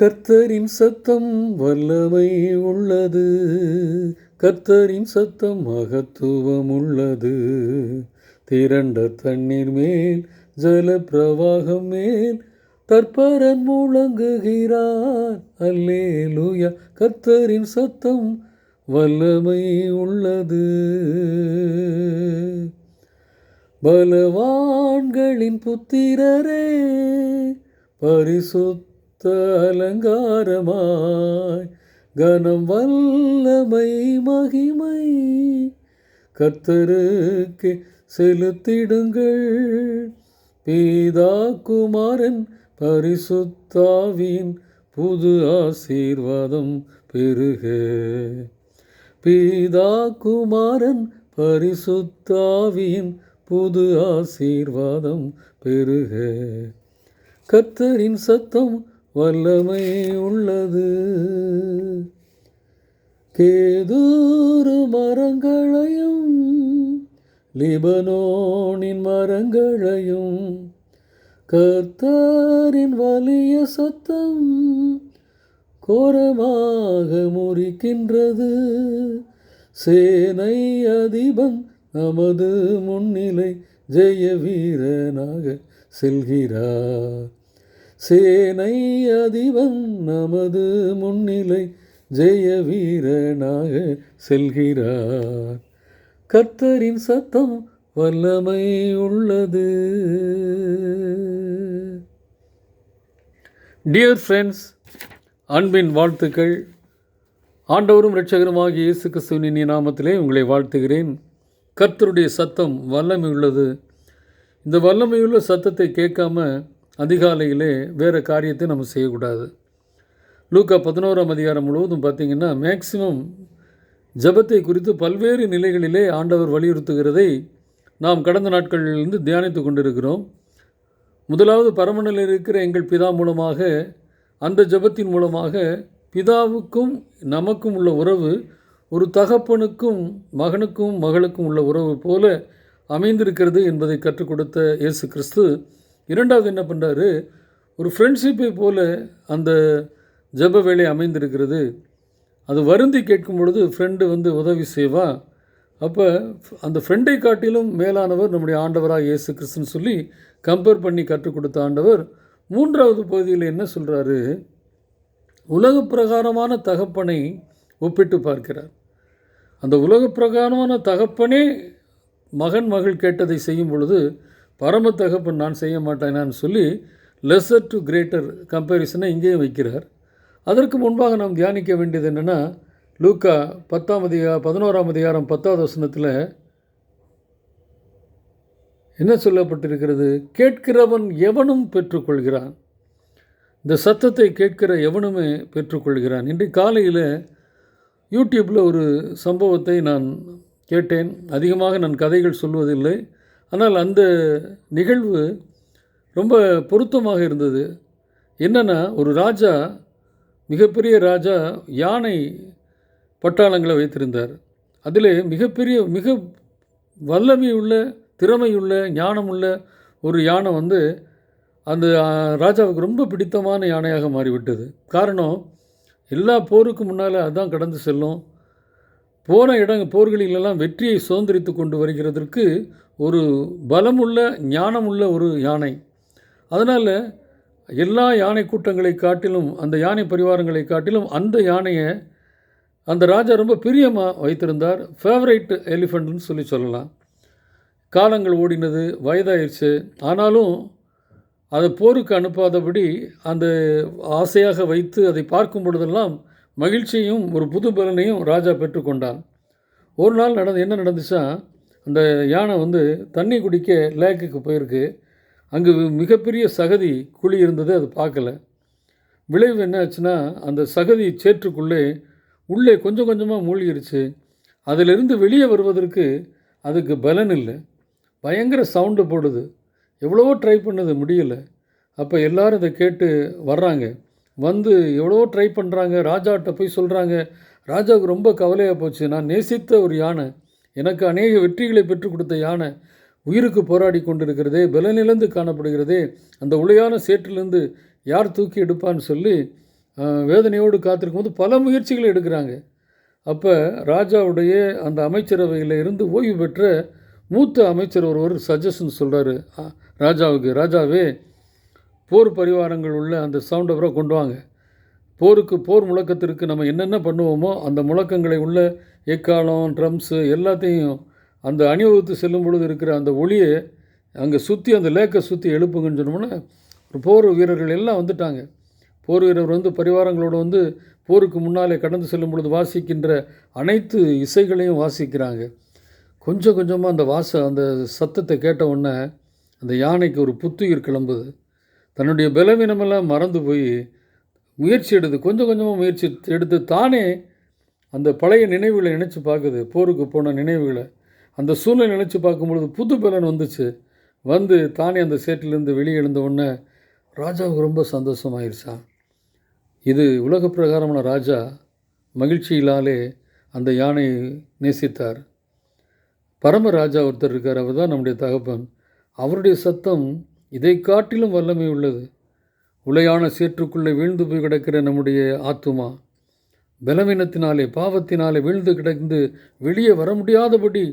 கர்த்தரின் சத்தம் வல்லமை உள்ளது. கர்த்தரின் சத்தம் மகத்துவம் உள்ளது. திரண்ட தண்ணீர் மேல் ஜல பிரவாகம் மேல் தற்பரன் முழங்குகிறார். அல்லேலூயா. கர்த்தரின் சத்தம் வல்லமை உள்ளது. பலவான்களின் புத்திரரே பரிசுத்த அலங்காரமாய் கனம் வல்லமை மகிமை. கத்தருக்கு செலுத்திடுங்கள். பீதா குமாரன் பரிசுத்தாவின் புது ஆசீர்வாதம் பெருக. பீதா குமாரன் பரிசுத்தாவியின் புது ஆசீர்வாதம் பெருக. கத்தரின் சத்தம் வல்லமை உள்ளது. கேதூரு மரங்களையும் லிபனோனின் மரங்களையும் கர்த்தாரின் வலிய சத்தம் கோரமாக முறிக்கின்றது. சேனை அதிபன் நமது முன்னிலை ஜெய வீரனாக செல்கிறார். சேனை அதிபன் நமது முன்னிலை ஜெய வீரனாக செல்கிறார். கர்த்தரின் சத்தம் வல்லமை உள்ளது. டியர் ஃப்ரெண்ட்ஸ் அன்பின் வாழ்த்துக்கள். ஆண்டவரும் இரட்சகருமாகிய இயேசு கிறிஸ்துவின் நாமத்திலே உங்களை வாழ்த்துகிறேன். கர்த்தருடைய சத்தம் வல்லமை உள்ளது. இந்த வல்லமையுள்ள சத்தத்தை கேட்காம அதிகாலையிலே வேறு காரியத்தை நம்ம செய்யக்கூடாது. லூக்கா பதினோராம் அதிகாரம் முழுவதும் பார்த்திங்கன்னா மேக்சிமம் ஜபத்தை குறித்து பல்வேறு நிலைகளிலே ஆண்டவர் வலியுறுத்துகிறதை நாம் கடந்த நாட்களிலிருந்து தியானித்து கொண்டிருக்கிறோம். முதலாவது பரமனில் இருக்கிற எங்கள் பிதா மூலமாக அந்த ஜபத்தின் மூலமாக பிதாவுக்கும் நமக்கும் உள்ள உறவு ஒரு தகப்பனுக்கும் மகனுக்கும் மகளுக்கும் உள்ள உறவு போல அமைந்திருக்கிறது என்பதை கற்றுக் கொடுத்த இயேசு கிறிஸ்து இரண்டாவது என்ன பண்ணுறாரு ஒரு ஃப்ரெண்ட்ஷிப்பை போல அந்த ஜப வேலை அமைந்திருக்கிறது. அது வருந்தி கேட்கும் பொழுது ஃப்ரெண்டு வந்து உதவி செய்வா. அப்போ அந்த ஃப்ரெண்டை காட்டிலும் மேலானவர் நம்முடைய ஆண்டவராக இயேசு கிறிஸ்துன்னு சொல்லி கம்பேர் பண்ணி கற்றுக் கொடுத்த ஆண்டவர் மூன்றாவது பகுதியில் என்ன சொல்கிறாரு உலக பிரகாரமான தகப்பனை ஒப்பிட்டு பார்க்கிறார். அந்த உலக பிரகாரமான தகப்பனே மகன் மகள் கேட்டதை செய்யும் பொழுது பரம தகப்பன் நான் செய்ய மாட்டேன் நான் சொல்லி லெஸர் டு கிரேட்டர் கம்பேரிசனை இங்கேயும் வைக்கிறார். அதற்கு முன்பாக நாம் தியானிக்க வேண்டியது என்னென்னா லூக்கா பத்தாம் அதிகாரம் பதினோராம் அதிகாரம் பத்தாவது வசனத்தில் என்ன சொல்லப்பட்டிருக்கிறது? கேட்கிறவன் எவனும் பெற்றுக்கொள்கிறான். இந்த சத்தத்தை கேட்கிற எவனுமே பெற்றுக்கொள்கிறான். இன்றைக்கு காலையில் யூடியூப்பில் ஒரு சம்பவத்தை நான் கேட்டேன். அதிகமாக நான் கதைகள் சொல்வதில்லை. ஆனால் அந்த நிகழ்வு ரொம்ப பொருத்தமாக இருந்தது. என்னென்னா ஒரு ராஜா மிகப்பெரிய ராஜா யானை பட்டாளங்களை வைத்திருந்தார். அதில் மிகப்பெரிய மிக வல்லமையுள்ள திறமையுள்ள ஞானமுள்ள ஒரு யானை வந்து அந்த ராஜாவுக்கு ரொம்ப பிடித்தமான யானையாக மாறிவிட்டது. காரணம் எல்லா போருக்கு முன்னால் அதுதான் கடந்து செல்லும். போன இடங்க போர்களிலெல்லாம் வெற்றியை சுதந்திரித்து கொண்டு வருகிறதற்கு ஒரு பலமுள்ள ஞானமுள்ள ஒரு யானை. அதனால் எல்லா யானை கூட்டங்களை காட்டிலும் அந்த யானை பரிவாரங்களை காட்டிலும் அந்த யானையை அந்த ராஜா ரொம்ப பிரியமாக வைத்திருந்தார். ஃபேவரைட் எலிஃபண்ட்னு சொல்லி சொல்லலாம். காலங்கள் ஓடினது வயதாயிடுச்சு ஆனாலும் அதை போருக்கு அனுப்பாதபடி அந்த ஆசையாக வைத்து அதை பார்க்கும் பொழுதெல்லாம் மகிழ்ச்சியும் ஒரு புது பலனையும் ராஜா பெற்றுக்கொண்டான். ஒரு நாள் நடந்து என்ன நடந்துச்சா? அந்த யானை வந்து தண்ணி குடிக்க லேக்குக்கு போயிருக்கு. அங்கு மிகப்பெரிய சகதி குழி இருந்தது அது பார்க்கல. விளைவு என்ன ஆச்சுன்னா அந்த சகதி சேற்றுக்குள்ளே உள்ளே கொஞ்சம் கொஞ்சமாக மூழ்கிருச்சு. அதிலிருந்து வெளியே வருவதற்கு அதுக்கு பலன் இல்லை. பயங்கர சவுண்டு போடுது. எவ்வளவோ ட்ரை பண்ணது முடியல. அப்போ எல்லாரும் இதை கேட்டு வர்றாங்க. வந்து எவ்வளோ ட்ரை பண்ணுறாங்க ராஜாட்ட போய் சொல்கிறாங்க ராஜாவுக்கு ரொம்ப கவலையாக போச்சு. நான் நேசித்த ஒரு யானை எனக்கு அநேக வெற்றிகளை பெற்றுக் கொடுத்த யானை உயிருக்கு போராடி கொண்டிருக்கிறதே பலனிழந்து காணப்படுகிறதே அந்த உளையான சேற்றிலிருந்து யார் தூக்கி எடுப்பான்னு சொல்லி வேதனையோடு காத்திருக்கும் போது பல முயற்சிகளை எடுக்கிறாங்க. அப்போ ராஜாவுடைய அந்த அமைச்சரவையில் இருந்து ஓய்வு பெற்ற மூத்த அமைச்சர் ஒருவர் சஜஷன் சொல்கிறாரு ராஜாவுக்கு ராஜாவே போர் பரிவாரங்கள் உள்ள அந்த சவுண்ட் அப்புறம் கொண்டு வாங்க. போருக்கு போர் முழக்கத்திற்கு நம்ம என்னென்ன பண்ணுவோமோ அந்த முழக்கங்களை உள்ள எக்காலம் ட்ரம்ஸு எல்லாத்தையும் அந்த அணிவகுத்து செல்லும் பொழுது இருக்கிற அந்த ஒளியை அங்கே சுற்றி அந்த லேக்கை சுற்றி எழுப்புங்கன்னு சொன்னோம்னா போர் வீரர்கள் எல்லாம் வந்துட்டாங்க. போர் வீரர் வந்து பரிவாரங்களோடு வந்து போருக்கு முன்னாலே கடந்து செல்லும் பொழுது வாசிக்கின்ற அனைத்து இசைகளையும் வாசிக்கிறாங்க. கொஞ்சம் கொஞ்சமாக அந்த வாச அந்த சத்தத்தை கேட்ட உடனே அந்த யானைக்கு ஒரு புத்துயிர் கிளம்புது. தன்னுடைய பலவீனமெல்லாம் மறந்து போய் முயற்சி எடுத்து கொஞ்சம் கொஞ்சமாக முயற்சி எடுத்து தானே அந்த பழைய நினைவுகளை நினச்சி பார்க்குது. போருக்கு போன நினைவுகளை. அந்த சூழ்நிலை நினச்சி பார்க்கும்பொழுது புது பலன் வந்துச்சு. வந்து தானே அந்த சேற்றிலிருந்து வெளியே எழுந்த உடனே ராஜாவுக்கு ரொம்ப சந்தோஷமாயிருச்சான் இது உலக பிரகாரமான ராஜா மகிழ்ச்சியிலாலே அந்த யானையை நேசித்தார். பரம ராஜா ஒருத்தர் இருக்கார். அவர் தான் நம்முடைய தகப்பன். அவருடைய சத்தம் இதை காட்டிலும் வல்லமை உள்ளது. உலையான சேற்றுக்குள்ளே வீழ்ந்து போய் கிடக்கிற நம்முடைய ஆத்துமா பலவீனத்தினாலே பாவத்தினாலே வீழ்ந்து கிடந்து வெளியே வர முடியாதபடி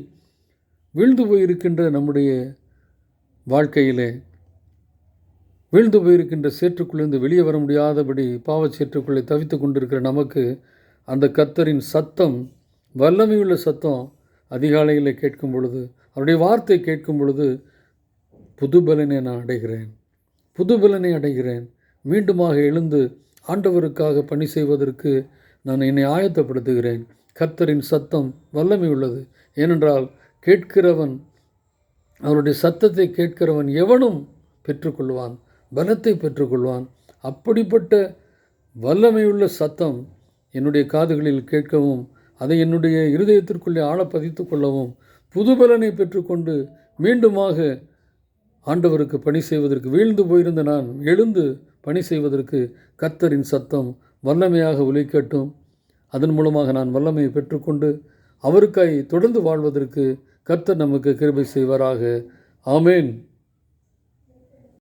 வீழ்ந்து போயிருக்கின்ற நம்முடைய வாழ்க்கையிலே வீழ்ந்து போயிருக்கின்ற சேற்றுக்குள்ளேருந்து வெளியே வர முடியாதபடி பாவச் சேற்றுக்குள்ளே தவித்து கொண்டிருக்கிற நமக்கு அந்த கத்தரின் சத்தம் வல்லமையுள்ள சத்தம் அதிகாலையில் கேட்கும் பொழுது அவருடைய வார்த்தை கேட்கும் பொழுது புது பலனை நான் அடைகிறேன். புது பலனை அடைகிறேன். மீண்டுமாக எழுந்து ஆண்டவருக்காக பணி செய்வதற்கு நான் என்னை ஆயத்தப்படுத்துகிறேன். கர்த்தரின் சத்தம் வல்லமை உள்ளது. ஏனென்றால் கேட்கிறவன் அவருடைய சத்தத்தை கேட்கிறவன் எவனும் பெற்றுக்கொள்வான் பலத்தை பெற்றுக்கொள்வான். அப்படிப்பட்ட வல்லமையுள்ள சத்தம் என்னுடைய காதுகளில் கேட்கவும் அதை என்னுடைய இருதயத்திற்குள்ளே ஆழ பதித்து கொள்ளவும் புது பலனை பெற்றுக்கொண்டு மீண்டுமாக ஆண்டவருக்கு பணி செய்வதற்கு வீழ்ந்து போயிருந்த நான் எழுந்து பணி செய்வதற்கு கத்தரின் சத்தம் வல்லமையாக ஒலிக்கட்டும். அதன் மூலமாக நான் வல்லமையை பெற்றுக்கொண்டு அவருக்காய் தொடர்ந்து வாழ்வதற்கு கர்த்தர் நமக்கு கிருபை செய்வாராக. ஆமேன்.